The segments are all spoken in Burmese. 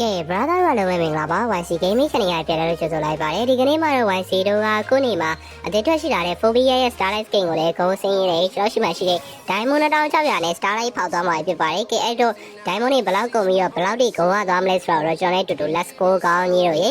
ကဲ brother ရလည်းမင်္ဂလာပါ YC Gaming Channel ရဲ့ပြန်လာလို့ကြိုဆိုလိုက်ပါတယ်ဒီကနေ့မှာတော့ YC တို့ကခုနေမှာအသစ်ထွက်ရှိလာတဲ့ Phobia ရဲ့ Starlight Skin ကိုလည်းဂုံးစင်းရည်ကျွန်တော်ရှိမှရှိတဲ့ Diamond 1600နဲ့ Starlight ဖောက်သွားမှာဖြစ်ပါတယ်ကဲအဲ့တော့ Diamond တွေဘယ်လောက်ကုန်ပြီးတော့ဘယ်လောက်ထိဂုံးရသွားမလဲဆိုတော့ကျွန်တော်လည်းတူတူ Let's go ကောင်းကြီးတို့ရေ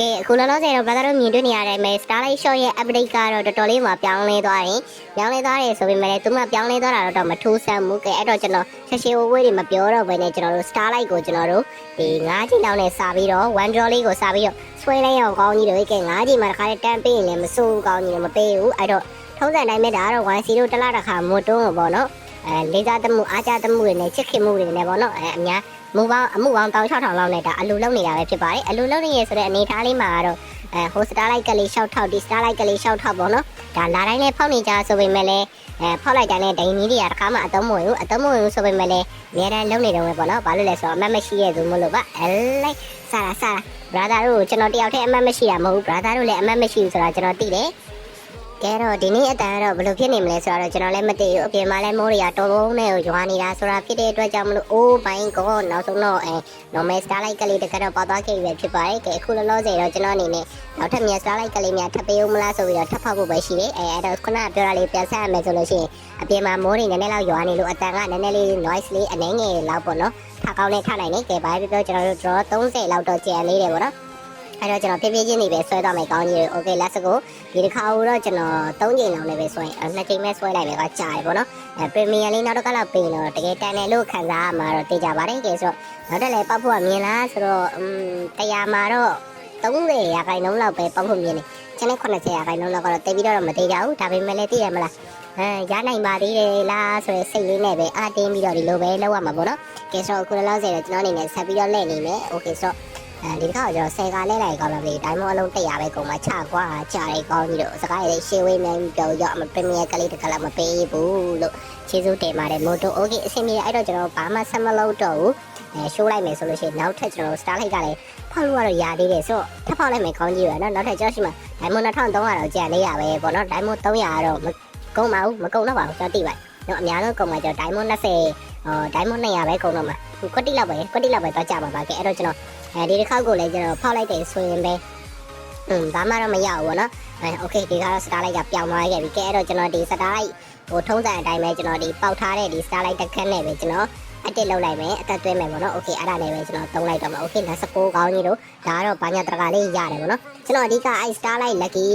ကဲအခုလောလောဆယ်တော့ brother တို့မြင်တွေ့နေရတဲ့အမေ Starlight Shot ရဲ့ update ကတော့တော်တော်လေးမှပြောင်းလဲသွားရင်ပြောင်းလဲသွားတယ်ဆိုပေမဲ့လည်းသူမှပြောင်းလဲသွားတာတော့မထူးဆန်းဘူးကဲအဲ့တော့ကျွန်တော်ရှရှဝဝေးတွေမပြောတော့ဘဲနဲ့ကျွန်တော်တို့ Starlight ကိုကျွန်တော်တို့ဒီ9ချိန်လောက်နဲ့စာပြီးတော့ one draw လေးကိုစာပြီးတော့ဆွဲလိုက်အောင်ကောင်းကြီးတို့ကဲ9ချိန်မှာတစ်ခါတည်းတန်းပေးရင်လည်းမစိုးကောင်းကြီးလည်းမပေးဘူးအဲ့တော့ထုံးစံတိုင်းပဲဒါကတော့ YC တို့တစ်လတစ်ခါမို့တွန်းပေါ့နော်အဲလေးစားသမှုအားကြသမှုတွေနဲ့ချစ်ခင်မှုတွေနဲ့ပေါ့နော်အဲအများ မူပေါင်းအမှုပေါင်း16000လောက်နဲ့ဒါအလူလုံးနေတာပဲဖြစ်ပါတယ်အလူလုံးနေရဆိုတဲ့အနေထားလေးမှာကတော့အဲဟိုစတာလိုက်ကလေး6ထောက်ဒီစတာလိုက်ကလေး6ထောက်ပေါ့နော်ဒါလာတိုင်းနဲ့ဖောက်နေကြဆိုပေမဲ့လည်းအဲဖောက်လိုက်တိုင်းနဲ့ဒိန်ကြီးတွေကတစ်ခါမှအသုံးမဝင်ဘူးအသုံးမဝင်ဘူးဆိုပေမဲ့လည်းအများတန်းလုံးနေတော့ပဲပေါ့နော်ဘာလို့လဲဆိုတော့အမတ်မရှိရဲ့သူမလို့ပါအဲလိုက်စားတာစားတာ brother တို့ကျွန်တော်တယောက်တည်းအမတ်မရှိတာမဟုတ်ဘူး brother တို့လည်းအမတ်မရှိဘူးဆိုတာကျွန်တော်သိတယ် ကဲတော့ဒီနေ့အတန်ကတော့ဘယ်လိုဖြစ်နေမလဲဆိုတော့ကျွန်တော်လည်းမသိဘူးအပြင်မှာလည်းမိုးတွေကတော်တော်နဲ့ရွာနေတာဆိုတာဖြစ်တဲ့အတွက်ကြောင့်မလို့အိုးဘိုင်းကောနောက်ဆုံးတော့အဲ normal starlight ကလေးတကတော့ပေါသွားခဲ့ပြီဖြစ်ပါတယ်ကဲအခုလောလောဆယ်တော့ကျွန်တော်အနေနဲ့နောက်ထပ်မြန် starlight ကလေးများထပ်ပေးဦးမလားဆိုပြီးတော့ထပ်ဖောက်ဖို့ပဲရှိတယ်အဲအဲ့တော့ခုနကပြောတာလေးပြန်ဆက်ရမယ်ဆိုလို့ရှိရင်အပြင်မှာမိုးတွေနည်းနည်းလောက်ရွာနေလို့အတန်ကနည်းနည်းလေး noise လေးအနှဲငယ်လောက်ပေါ့နော်ထကောင်းနဲ့ထနိုင်နေကဲဘာပဲပြောကျွန်တော်တို့ draw 30လောက်တော့ကြံလေးတယ်ပေါ့နော် အဲတော့ကျွန်တော်ဖြည်းဖြည်းချင်းနေပဲဆွဲသွားမယ်ကောင်းကြီး။ Okay လက်စကိုဒီတစ်ခါဦးတော့ကျွန်တော်၃ချိန်လောက်နေပဲဆွဲရင်နှစ်ချိန်ပဲဆွဲလိုက်မယ်ကကြာရပေါ့နော်။အဲပင်မီယံလေးနောက်တစ်ခါလောက်ပင်တော့တကယ်တန်တယ်လို့ခံစားရမှာတော့သိကြပါတယ်ကဲဆိုတော့နောက်တစ်လည်းပောက်ဖို့ကမြင်လားဆိုတော့음တရားမှာတော့30ရာခိုင်နှုန်းလောက်ပဲပောက်ဖို့မြင်တယ်။ကျွန်တော်80ရာခိုင်နှုန်းလောက်ကတော့တိတ်ပြီးတော့မသေးကြဘူး။ဒါပေမဲ့လည်းသိရမလား။ဟမ်ရနိုင်ပါသေးတယ်လားဆိုရယ်စိတ်လေးနဲ့ပဲအတင်းပြီးတော့ဒီလိုပဲလောက်ရမှာပေါ့နော်။ကဲဆိုတော့အခုလောလောဆယ်တော့ကျွန်တော်အနေနဲ့ဆက်ပြီးတော့လဲ့နေမယ်။ Okay ဆိုတော့ ဒီတစ်ခါကျွန်တော်ဆယ်ကလဲလိုက်ကောင်းလားပြီဒိုင်းမအလုံး100ပဲကုန်မှာချကွာကြားရဲကောင်းကြီးတို့စကားရည်ရှေးဝေးမြန်ပြောရအမပရီမီယာကလေးတကလည်းမပေးဘူးလို့ကျေးဇူးတင်ပါတယ်မို့တော့โอเคအဆင်ပြေအဲ့တော့ကျွန်တော်ဘာမှဆက်မလုပ်တော့ဘူးအဲရှိုးလိုက်မယ်ဆိုလို့ရှိရင်နောက်ထပ်ကျွန်တော် Starlight ကလည်းဖောက်လို့ရတော့ရသေးတယ်ဆိုတော့ထပ်ဖောက်လိုက်မယ်ကောင်းကြီးပဲเนาะနောက်ထပ်ကြောက်ရှိမှာ Diamond 2300တော့ကျန်နေရပဲပေါ့เนาะ Diamond 300ကတော့မကုန်ပါဘူးမကုန်တော့ပါဘူးကျွန်တော်သိပါတယ်เนาะအများဆုံးကုန်မှာကျွန်တော် Diamond 20ဟို Diamond 200ပဲကုန်တော့မှာကွက်တိလောက်ပဲကွက်တိလောက်ပဲတော့ကြပါပါကဲအဲ့တော့ကျွန်တော် အဲဒီတစ်ခေါက်ကိုလည်းကျွန်တော်ဖောက်လိုက်တယ်ဆိုရင်ပဲอืมဘာမှတော့မရဘူးပေါ့နော်အဲโอเคဒီကတော့ Starlight ကပြောင်းသွားခဲ့ပြီကဲအဲ့တော့ကျွန်တော်ဒီ Starlight ဟိုထုံးစံအတိုင်းပဲကျွန်တော်ဒီပေါက်ထားတဲ့ဒီ Starlight တစ်ခက်နဲ့ပဲကျွန်တော်အတစ်လောက်လိုက်မယ်အသက်သွင်းမယ်ပေါ့နော်โอเคအဲ့ဒါနဲ့ပဲကျွန်တော်သုံးလိုက်တော့မှာโอเคလက်စပိုးကောင်းကြီးတို့ဒါကတော့ဘာညာတရကလေးရတယ်ပေါ့နော်ကျွန်တော်အဓိကအဲ့ Starlight Lucky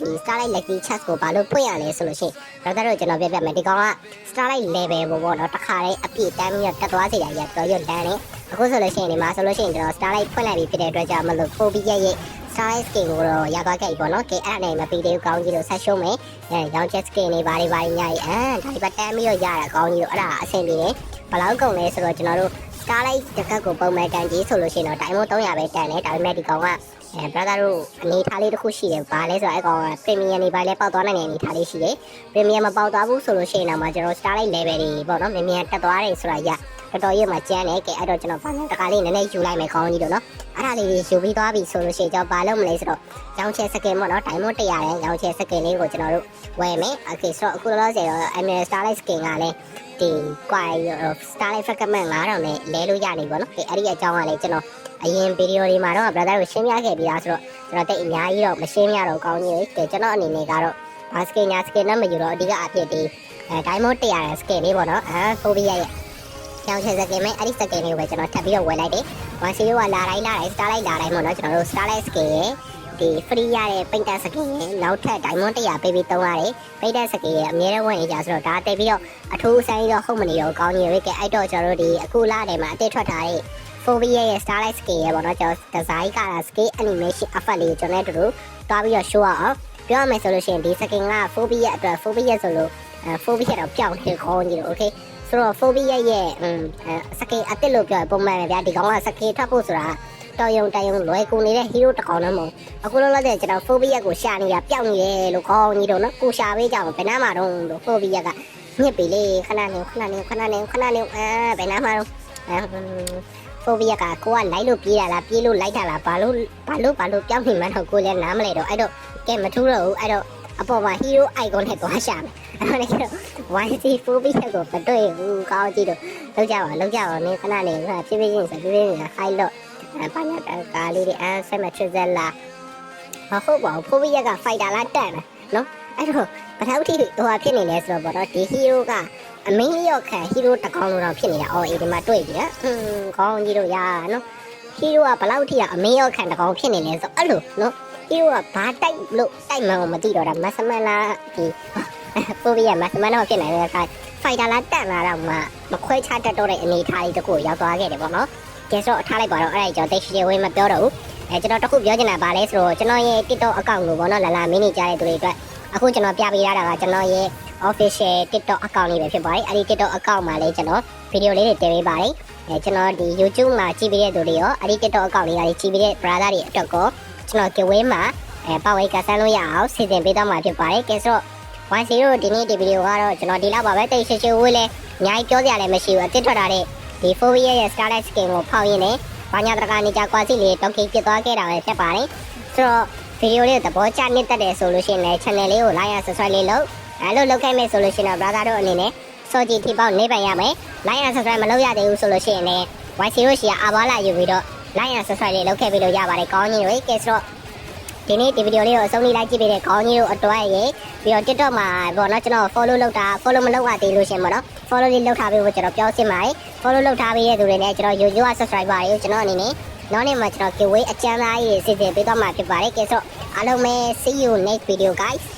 ဒီ Starlight Lucky Chest ကိုဘာလို့ဖွင့်ရလဲဆိုလို့ရှိရင်တော့တို့ကျွန်တော်ပြပြမယ်ဒီကောင်က Starlight level ပေါ့ပေါ့နော်တစ်ခါလေးအပြည့်တန်းပြီးတော့တက်သွားစေတာကြီးတော်ရွတ်တန်းနေအခုဆိုလို့ရှိရင်ဒီမှာဆိုလို့ရှိရင်ကျွန်တော် Starlight ဖွင့်လိုက်ပြီဖြစ်တဲ့အတွက်ကြောင့်မလို့ Phobia ရဲ့ Starlight skin ကိုတော့ရသွားခဲ့ပြီပေါ့နော်ကဲအဲ့ဒါနဲ့မပြီးသေးဘူးကောင်းကြီးတို့ဆက်ရှုံးမယ်အဲရောင်းချက် skin တွေဘာတွေဘာတွေညာကြီးအဲဒါဒီပတ်တန်းပြီးတော့ရတာကောင်းကြီးတို့အဲ့ဒါအဆင်ပြေတယ်ဘယ်လောက်ကုန်လဲဆိုတော့ကျွန်တော်တို့ Starlight တကက်ကိုပုံမှန်တန်ကြီးဆိုလို့ရှိရင်တော့ Diamond 300ပဲတန်တယ်ဒါပေမဲ့ဒီကောင်ကအဲ brother တို့အနေထားလေးတစ်ခုရှိတယ်။ဘာလဲဆိုတော့အဲကောင်က premium တွေပါလဲပေါက်သွားနိုင်တဲ့အနေထားလေးရှိတယ်။ premium မပေါက်သွားဘူးဆိုလို့ရှိရင်တော့မှကျွန်တော် starlight level တွေပေါ့နော်။မြန်မြန်တက်သွားတယ်ဆိုတာရတော်တော်ရေးမှကျန်းတယ်။ကဲအဲ့တော့ကျွန်တော်ဘာလဲတခါလေးနည်းနည်းယူလိုက်မယ်ခေါင်းကြီးတို့နော်။ အဲ့ဒါလေးယူပြီးသွားပြီဆိုလို့ရှိရင်ကျွန်တော်ဘာလုပ်မလဲဆိုတော့ရောင်းချဲစကင်ပေါ့နော်။ diamond 100နဲ့ရောင်းချဲစကင်လေးကိုကျွန်တော်တို့ဝယ်မယ်။ okay ဆိုတော့အခုလောလောဆယ်တော့ emerald starlight skin ကလည်းဒီကွာ starlight fragment 9000နဲ့လဲလို့ရနေပေါ့နော်။အဲ့ဒီအကြောင်းကလည်းကျွန်တော်အရင်ဗီဒီယိုတွေမှာတော့ brother ကိုရှင်းပြခဲ့ပြီးသားဆိုတော့ကျွန်တော်တိတ်အများကြီးတော့မရှင်းရတော့ကောင်းကြီးလေကဲကျွန်တော်အနေနဲ့ကတော့ဘာစကင်ညာစကင်နဲ့မယူတော့အဓိကအဖြစ်ဒီအဲ diamond 100ရဲ့စကင်လေးပေါ့နော်အဲ phobia ရဲ့ ကြောင်ချင်စကင်မဲ့အဲ့ဒီစကင်လေးကိုပဲကျွန်တော်ထပ်ပြီးတော့ဝယ်လိုက်တယ်။ဝန်စီရောကလာတိုင်းလာတိုင်း starlight လာတိုင်းပေါ့နော်ကျွန်တော်တို့ starlight skin ရဲ့ဒီ free ရတဲ့ painter skin ရဲ့နောက်ထပ် diamond 100ပေးပြီးသုံးရတယ်။ painter skin ရဲ့အများနဲ့ဝင်ရကြဆိုတော့ဒါတိတ်ပြီးတော့အထူးဆိုင်တော့ဟုတ်မနေတော့ကောင်းကြီးရေကဲအဲ့တော့ကျွန်တော်တို့ဒီအခုလာတယ်မှာအတစ်ထွက်ထားတဲ့ Phobia ရဲ့ Starlight Scale ရဲ့ပေါ့နော်ကျွန်တော်ဒီဇိုင်းကတာ Scale Animation Effect လေးကျွန်တော်တို့တို့တွားပြီးတော့ show အောင်ပြောရမယ်ဆိုလို့ရှိရင်ဒီ skin က Phobia အတွက် Phobia ဆိုလို့အဲ Phobia တော့ပြောင်းနေခေါင်းကြီးလို့ okay ဆိုတော့ Phobia ရဲ့อืมအဲ skin အစ်စ်လို့ပြောပုံမှန်ပဲဗျာဒီကောင်က skin ထွက်ဖို့ဆိုတာတော်ယုံတယုံလွယ်ကူနေတဲ့ hero တစ်ကောင်တော့မဟုတ်အခုလောလောဆယ်ကျွန်တော် phobia ကိုရှာနေတာပျောက်နေတယ်လို့ခေါင်းကြီးတို့နော်ကိုရှာပေးကြအောင်ဘယ်နှမှာတော့လို့ phobia ကညစ်ပြီလေခဏနေခဏနေခဏနေခဏနေအဲဘယ်နှမှာတော့အဲ phobia ကကိုကလိုက်လို့ပြေးတာလားပြေးလို့လိုက်တာလားဘာလို့ဘာလို့ဘာလို့ပျောက်နေမှတော့ကိုလည်းနားမလဲတော့အဲ့တော့ကဲမထူးတော့ဘူးအဲ့တော့အပေါ်မှာ hero icon နဲ့သွားရှာမယ် အဲ့ဒါလည်း YC phobia ကိုမတွေ့ဘူးကောင်းကြည့်တော့လောက်ကြပါလောက်ကြပါနေခဏနေခဏဖြည်းဖြည်းချင်းဆိုဖြည်းဖြည်းချင်း high လို့အဲဘာညာကားလေးတွေအဲဆက်မထစ်ဆက်လာမဟုတ်ပါဘူး phobia က fighter လားတက်တယ်နော်အဲ့တော့ပထမတိဟိုဟာဖြစ်နေလဲဆိုတော့ဗောနော်ဒီ hero ကအမင်းရော့ခံ hero တကောင်လိုတော့ဖြစ်နေတာအော်အေးဒီမှာတွေ့ပြီနော်ဟွန်းကောင်းကြီးတို့ရာနော် hero ကဘလောက်ထိအမင်းရော့ခံတကောင်ဖြစ်နေလဲဆိုအဲ့လိုနော် hero ကဘာတိုက်လို့တိုက်မှန်းကိုမသိတော့တာမဆမန်လားဒီ phobia မဆမန်တော့ဖြစ်နေတယ်ဆို fighter လားတက်လာတော့မှမခွဲခြားတတ်တော့တဲ့အနေအထားလေးတစ်ခုကိုရောက်သွားခဲ့တယ်ဗောနော်ကျဆိုတော့ထားလိုက်ပါတော့အဲ့ဒါကြောင့်တိတ်ရှိဝင်းမပြောတော့ဘူးအဲကျွန်တော်တခုပြောချင်တာဗာလဲဆိုတော့ကျွန်တော်ရဲ့ TikTok account ကိုဗောနော်လာလာမင်းနေကြတဲ့သူတွေအတွက်အခုကျွန်တော်ပြပေးရတာကကျွန်တော်ရဲ့ official TikTok account လေးပဲဖြစ်ပါတယ်အဲ့ဒီ TikTok account မှာလည်းကျွန်တော်ဗီဒီယိုလေးတွေတင်ပေးပါတယ်အဲကျွန်တော်ဒီ YouTube မှာကြည့်ပေးတဲ့သူတွေရောအဲ့ဒီ TikTok account လေးကလည်းကြည့်ပေးတဲ့ brother တွေအတွက်ကိုကျွန်တော် giveaway မှာအဲပါဝေးကဆန်းလို့ရအောင်စီစဉ်ပေးတော့မှာဖြစ်ပါတယ်ကဲဆိုတော့ YC တို့ဒီနေ့ဒီဗီဒီယိုကတော့ကျွန်တော်ဒီလောက်ပါပဲတိတ်ရှိရှိဝေးလဲအများကြီးပြောစရာလည်းမရှိဘူးအစ်စ်ထွက်တာတဲ့ဒီ Fobia ရဲ့ Starlight Skin ကိုဖောက်ရင်းနဲ့ဘာညာတရကနေကြကွာစီလေးတောက်ကိဖြစ်သွားခဲ့တာပဲဖြစ်ပါတယ်ဆိုတော့ဗီဒီယိုလေးကိုသဘောကျနစ်သက်တယ်ဆိုလို့ရှိရင်လည်း channel လေးကို like and subscribe လေးလုပ်အဲလိုလုပ်ခဲ့မယ်ဆိုလို့ရှိရင်တော့ brother တို့အနေနဲ့စောကြည့်ထိပေါက်နေပန်ရမယ် like and subscribe မလုပ်ရသေးဘူးဆိုလို့ရှိရင်လည်း YC တို့ရှိအာဘာလာယူပြီးတော့ like and subscribe လေးလုပ်ခဲ့ပြီးလို့ရပါတယ်ကောင်းကြီးတွေကဲဆိုတော့ ဒီနေ့ဒီဗီဒီယိုလေးကိုအဆုံးလေးလိုက်ကြည့်ပေးတဲ့ကောင်းကြီးတို့အတွက်ရေပြီးတော့ TikTok မှာပေါ့နော်ကျွန်တော် follow လုပ်တာ follow မလုပ်ရသေးလို့ရှင်ပေါ့နော် follow လေးလုပ်ထားပေးဖို့ကျွန်တော်ပြောစင်ပါတယ် follow လုပ်ထားပေးတဲ့သူတွေလည်းကျွန်တော် YouTube က subscriber တွေကိုကျွန်တော်အနေနဲ့နောက်နေ့မှာကျွန်တော် giveaway အကျမ်းသားကြီးတွေစီစဉ်ပေးသွားမှာဖြစ်ပါတယ်ကဲဆိုအားလုံးပဲ see you next video guys